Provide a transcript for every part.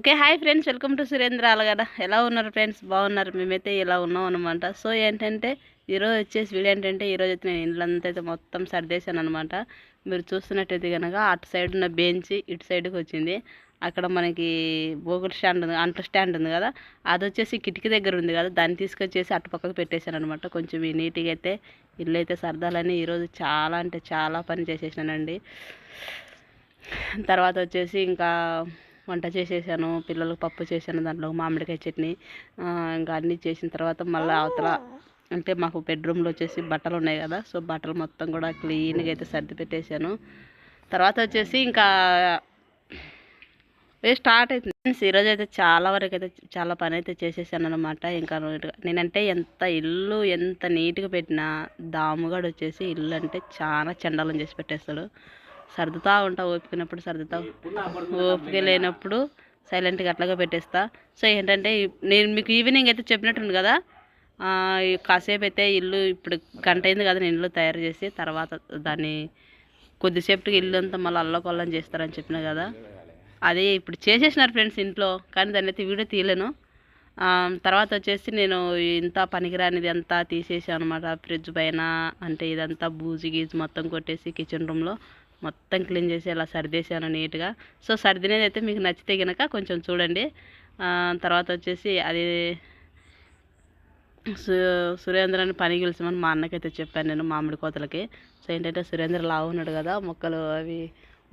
Okay hi friends. Welcome to Surendra Alagada ఎలా ఉన్నారు friends? బాగున్నారు. మేమైతే ఇలా ఉన్నాం అనమాట సో ఏంటంటే ఈరోజు వచ్చేసి వీడియో ఏంటంటే ఈరోజు అయితే నేను ఇండ్లంతా అయితే మొత్తం సర్దేశాను అనమాట మీరు చూస్తున్నట్టయితే కనుక అటు సైడ్ ఉన్న బెంచ్ ఇటు సైడ్కి వచ్చింది. అక్కడ మనకి బోగుల స్టాండ్ ఉంది అంట్ల స్టాండ్ ఉంది కదా. అది వచ్చేసి కిటికీ దగ్గర ఉంది కదా. దాన్ని తీసుకొచ్చేసి అటు పక్కకు పెట్టేశాను అనమాట కొంచెం ఈ నీట్గా అయితే ఇల్లు అయితే సర్దాలని ఈరోజు చాలా అంటే చాలా పని చేసేసానండి తర్వాత వచ్చేసి ఇంకా వంట చేసేసాను పిల్లలకు పప్పు చేశాను దాంట్లో మామిడికాయ చట్నీ ఇంకా అన్నీ చేసిన తర్వాత మళ్ళీ అవతల అంటే మాకు బెడ్రూమ్లో వచ్చేసి బట్టలు ఉన్నాయి కదా సో బట్టలు మొత్తం కూడా క్లీన్గా అయితే సర్ది పెట్టేశాను. తర్వాత వచ్చేసి ఇంకా స్టార్ట్ అవుతుంది ఫ్రెండ్స్ ఈరోజు అయితే చాలా వరకు అయితే చాలా పని అయితే చేసేసాను అనమాట ఇంకా నీట్గా నేనంటే ఎంత ఇల్లు ఎంత నీట్గా పెట్టినా దాముగాడు వచ్చేసి ఇల్లు అంటే చాలా చండాలం చేసి పెట్టేస్తాడు. సర్దుతా ఉంటా ఓపికనప్పుడు సర్దుతా. ఓపిక లేనప్పుడు సైలెంట్గా అట్లాగే పెట్టేస్తా. సో ఏంటంటే నేను మీకు ఈవినింగ్ అయితే చెప్పినట్టుంది కదా కాసేపు అయితే ఇల్లు ఇప్పుడు గంట అయింది కదా నేను ఇల్లు తయారు చేసి తర్వాత దాన్ని కొద్దిసేపటికి ఇల్లు అంతా మళ్ళీ అల్లకొల్లం చేస్తారని చెప్పిన కదా. అదే ఇప్పుడు చేసేసినారు ఫ్రెండ్స్ ఇంట్లో కానీ దాన్ని అయితే వీడియో తీయలేను. తర్వాత వచ్చేసి నేను ఇంత పనికిరానిది అంతా తీసేసాను అనమాట ఫ్రిడ్జ్ పైన అంటే ఇదంతా బూజు గీజు మొత్తం కొట్టేసి కిచెన్ రూమ్లో మొత్తం క్లీన్ చేసి అలా సర్దేశాను నీట్గా. సో సర్దినేది అయితే మీకు నచ్చితే కనుక కొంచెం చూడండి. తర్వాత వచ్చేసి అది సు సురేంద్రని పని గెలిచామని మా అన్నకైతే చెప్పాను నేను మామిడి కోతలకి. సో ఏంటంటే సురేంద్ర లావు ఉన్నాడు కదా మొక్కలు అవి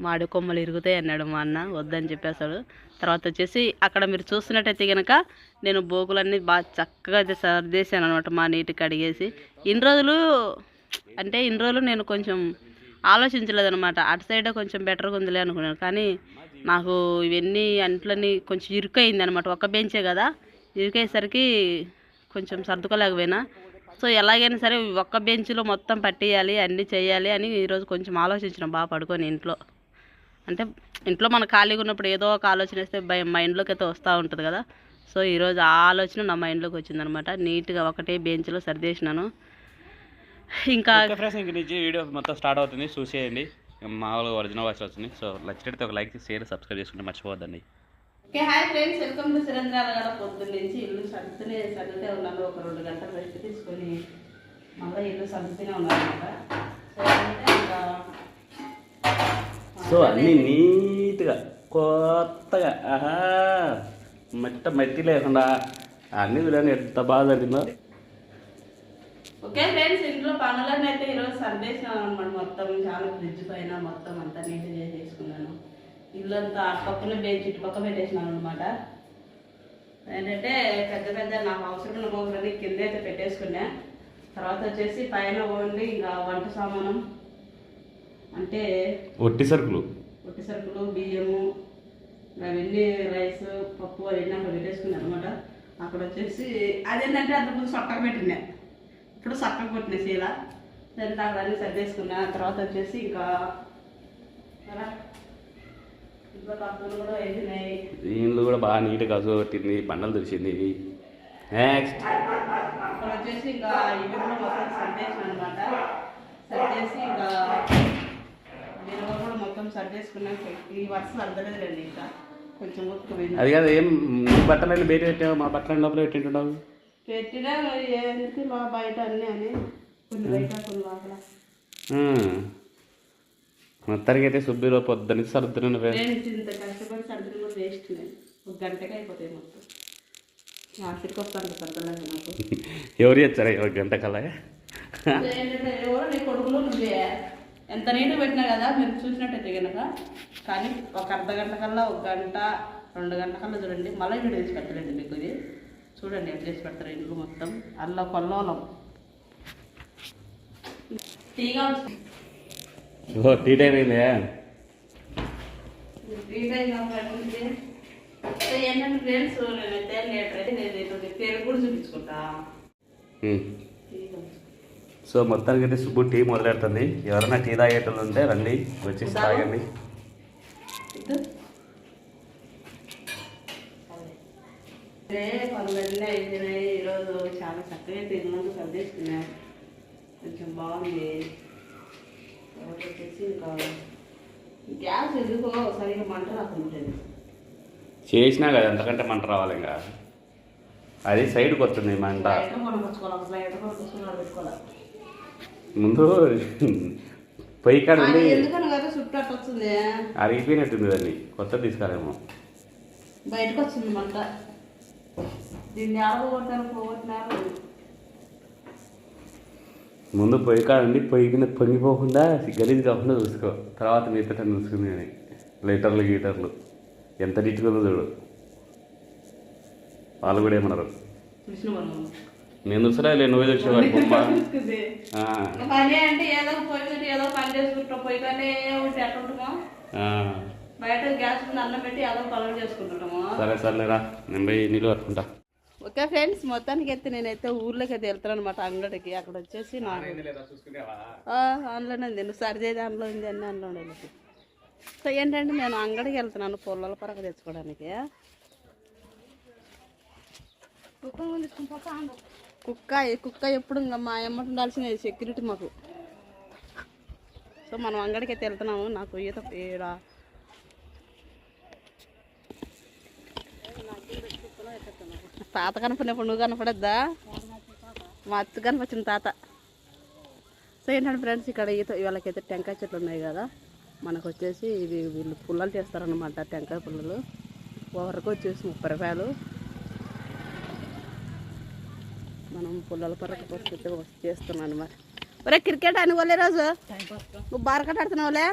మాడి కొమ్మలు ఇరుగుతాయి అన్నాడు మా అన్న వద్దని చెప్పేశాడు. తర్వాత వచ్చేసి అక్కడ మీరు చూస్తున్నట్టయితే కనుక నేను బోకులన్నీ బాగా చక్కగా అయితే సర్దేశాను అనమాట మా నీటికి కడిగేసి. ఇన్ని రోజులు అంటే ఇన్ని రోజులు నేను కొంచెం ఆలోచించలేదనమాట అటు సైడ్ కొంచెం బెటర్గా ఉందిలే అనుకున్నాను. కానీ నాకు ఇవన్నీ అంట్లన్నీ కొంచెం ఇరుకైంది అనమాట ఒక బెంచే కదా. ఇరుకయ్యేసరికి కొంచెం సర్దుకోలేకపోయినా. సో ఎలాగైనా సరే ఒక్క బెంచ్లో మొత్తం పట్టేయాలి అన్నీ చేయాలి అని ఈరోజు కొంచెం ఆలోచించిన బాగా పడుకొని ఇంట్లో. అంటే ఇంట్లో మన ఖాళీగా ఉన్నప్పుడు ఏదో ఒక ఆలోచన వస్తే భయం మైండ్లోకి అయితే వస్తూ ఉంటుంది కదా. సో ఈరోజు ఆ ఆలోచన నా మైండ్లోకి వచ్చిందనమాట నీట్గా ఒకటే బెంచ్లో సర్దేసినాను. ఇంకా ఓకే ఫ్రెండ్స్ ఇంక నుంచి వీడియో మొత్తం స్టార్ట్ అవుతుంది. చూసేయండి. మామూలుగా ఒరిజినల్ వాయిస్ వస్తుంది. సో నచ్చినట్టు ఒక లైక్ షేర్ సబ్స్క్రైబ్ చేసుకుంటే మర్చిపోవద్దండి. Okay hi friends. Welcome to సురేంద్రాల గడ పొద్దున్న నుంచి. ఇల్లు సర్దుతూనే సర్దుతే ఉన్నాను. ఒక రెండు గంటలు రెస్ట్ తీసుకొని మళ్ళీ ఇల్లు సర్దుతూనే ఉన్నాను అనమాట సో అన్నీ నీట్గా కొత్తగా ఆహా మట్ట మట్టి లేకుండా అన్ని విధానం ఎంత బాగా జరిగిందో. ఓకే ఫ్రెండ్స్ ఇంట్లో పనులన్నీ అయితే ఈరోజు సర్దేసినాను అనమాట మొత్తం చాలా ఫ్రిడ్జ్ పైన మొత్తం అంతా నీట్ చేసేసుకున్నాను. ఇల్లు అంతా అటు పక్కన బెంచ్ ఇటు పక్క పెట్టేసినాను అనమాట ఏంటంటే పెద్ద పెద్ద నాకు అవసరమైన మొక్కలన్నీ కింద అయితే పెట్టేసుకున్నా. తర్వాత వచ్చేసి పైన ఓన్లీ ఇంకా వంట సామానం అంటే ఒట్టి సరుకులు. పొట్టి సరుకులు బియ్యము అవన్నీ రైస్ పప్పు అవన్నీ అక్కడ పెట్టేసుకున్నాను అనమాట అక్కడ వచ్చేసి అదేంటంటే అంతకుముందు సొట్టకు పెట్టినా. ఇప్పుడు సక్కకు కొట్టిన శీల దాన్ని అక్కడ అన్నీ సర్దేసుకున్నా. తర్వాత వచ్చేసి ఇంకా కప్పులు కూడా వేసినాయి. దీనిలో కూడా బాగా నీట్గా కొట్టింది బండలు తుడిచింది. నెక్స్ట్ అక్కడ వచ్చేసి ఇంకా ఇవి కూడా మొత్తం సర్దేసిన అనమాట సర్దేసి ఇంకా మిరప కూడా మొత్తం సర్దేసుకున్నాక ఈ వరుస అర్థలేదులేండి ఇంకా. కొంచెం ఉతుకుపోయింది అది కాదు ఏం నీ బట్టలు బయట పెట్టావు? మా బట్టల లోపల పెట్టింటున్నావు? పెట్టినా మరి ఏంటి మా బయట అన్నీ అని. కొన్ని బయట కొన్ని లోపల మొత్తానికి అయితే సుబ్బిలో పొద్దున్న సర్దుతున్నాను నేను ఇంత కష్టపడి సర్దులు కూడా వేస్ట్ నేను ఒక గంటకే అయిపోతాయి మొత్తం. ఆఖరికి వస్తాను సర్దలేదు నాకు. ఎవరు చేస్తారా ఒక గంట ఏంటంటే ఎవరో నీ కొడుకులు నువ్వే ఎంత నీట్గా పెట్టినా కదా మీరు చూసినట్టయితే కనుక కానీ ఒక అర్ధ గంట కల్లా ఒక గంట రెండు గంటల కల్లా చూడండి. మళ్ళీ వీడియో తీసి పెట్టలేదు మీకు ఇది. చూడండి ఎట్లా చేసి పెడతారు ఇంట్లో మొత్తం. అల్ల కొల్లోలం. టీగా టీ టైం అయిందే? టీ టైం కాబట్టి సో ఏంటంటే ఫ్రెండ్స్ నేనైతే లేటర్ అయితే నేను ఇటువంటి పేరు కూడా చూపించుకుంటా. ఉమ్. టీగా. సో మొత్తానికి అయితే సుబ్బు టీ మొదలెడుతుంది. ఎవరైనా టీ తాగేటోళ్ళు ఉంటే రండి వచ్చేసి తాగండి. అదే పనులన్నీ అయిపోయినాయి ఈరోజు చాలా చక్కగా తిన్నాను సర్దేసుకున్నా కొంచెం బాగుంది. తర్వాత వచ్చేసి ఇంకా గ్యాస్ ఎందుకో సరిగ్గా మంట రాకుండా ఉంటుంది. చేసినా కదా ఎంతకంటే మంట రావాలి ఇంకా. అది సైడ్కి వస్తుంది మంట. ముందు పొయ్యి కాడ అరిగిపోయినట్టుంది దాన్ని కొత్త తీసుకురాలేమో. బయటకు వచ్చింది మంట. దీన్ని పోగొట్టినారు. ముందు పొయ్యి కాడ ఉండి పొయ్యి కింద పొంగిపోకుండా గలీజ్ కాకుండా చూసుకో. తర్వాత మిగతా చూసుకుంది కానీ లీటర్లు గీటర్లు. ఎంత నీట్గా చూడు. వాళ్ళు కూడా ఏమన్నారు? నేను చూసరా లే నువ్వే బొమ్మ. ఆ, ఇంకా పని అంటే ఏదో ఏదో పని చేసుకుంటాం పొయ్యి కానీ. బయట గ్యాస్ మీద అన్నం పెట్టి పనులు చేసుకుంటుంటాము. సరే సర్లేరా. నేను పోయి నీళ్ళు పట్టుకుంటా ఓకే ఫ్రెండ్స్ మొత్తానికి అయితే నేనైతే ఊర్లోకి అయితే వెళ్తాను అనమాట అంగడికి. అక్కడ వచ్చేసి నా ఆ, అందులోనే ఉంది. నువ్వు సరి చేది అందులో ఉంది అన్నీ అందులో ఉంది. సో ఏంటంటే నేను అంగడికి వెళ్తున్నాను పొలాల పరక తెచ్చుకోవడానికి. కుక్క కుక్క ఎప్పుడు ఇంకా మా అమ్మ ఉండాల్సిన సెక్యూరిటీ మాకు. సో మనం అంగడికి అయితే వెళ్తున్నాము. నాకు ఈత తాత కనపడినప్పుడు నువ్వు కనపడద్దా? మా అత్త కనపచ్చింది తాత. సో ఏంటంటే ఫ్రెండ్స్ ఇక్కడ ఈత వీళ్ళకైతే టెంకాయ చెట్లు ఉన్నాయి కదా. మనకు వచ్చేసి ఇవి వీళ్ళు పుల్లలు చేస్తారనమాట టెంకాయ పుల్లలు. ఒకరికి వచ్చేసి ముప్పై రూపాయలు. మనం పుల్లల పరకు పరిస్థితి చేస్తున్నాం అనమాట ఒరే క్రికెట్ అని వాళ్ళే రోజు నువ్వు బారకట్ ఆడుతున్నావులే?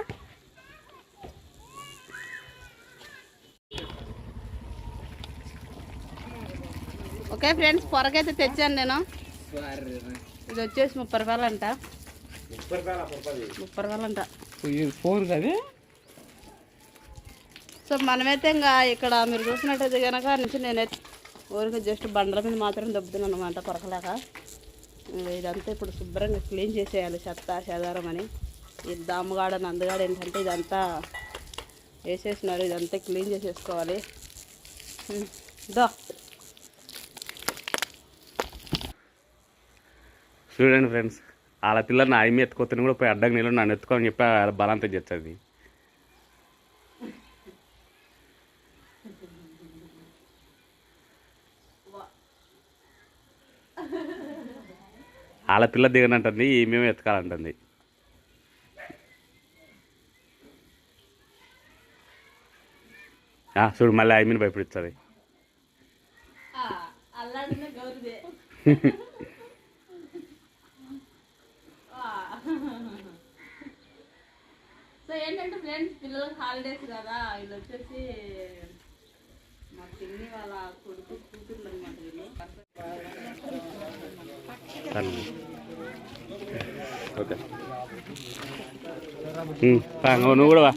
ఓకే ఫ్రెండ్స్ పొరకైతే తెచ్చాను నేను. ఇది వచ్చేసి ముప్పై రూపాయలు అంట ముప్పై రూపాయలు అంట ఫోన్ కదా? సో మనమైతే ఇంకా ఇక్కడ మీరు చూసినట్టయితే కనుక నుంచి నేనైతే ఊరికి జస్ట్ బండల మీద మాత్రం దెబ్బతున్నాను అనమాట కొరకలేక ఇదంతా ఇప్పుడు శుభ్రంగా క్లీన్ చేసేయాలి చెత్త చెదారం అని. ఈ దామగాడ నందగాడ ఏంటంటే ఇదంతా వేసేసినారు ఇదంతా క్లీన్ చేసేసుకోవాలి. దో చూడండి ఫ్రెండ్స్ వాళ్ళ పిల్లలు నా ఆయమ్మ ఎత్తుకొత్తుని కూడా పోయి అడ్డంగా నీళ్ళు నన్ను ఎత్తుకోని చెప్పి వాళ్ళ బలంతం చేస్తుంది. వాళ్ళ పిల్ల దిగనంటుంది మేము ఎత్తుకాలంటుంది చూడు మళ్ళీ ఆయమ్మని భయపడిస్తుంది గౌరిదే సో ఏంటంటే ఫ్రెండ్స్ పిల్లలకి హాలిడేస్ కదా వీళ్ళు వచ్చేసి మా పిన్ని వాళ్ళ కొడుకు కూతుర్లు అనమాట వీళ్ళు నువ్వు కూడా వా.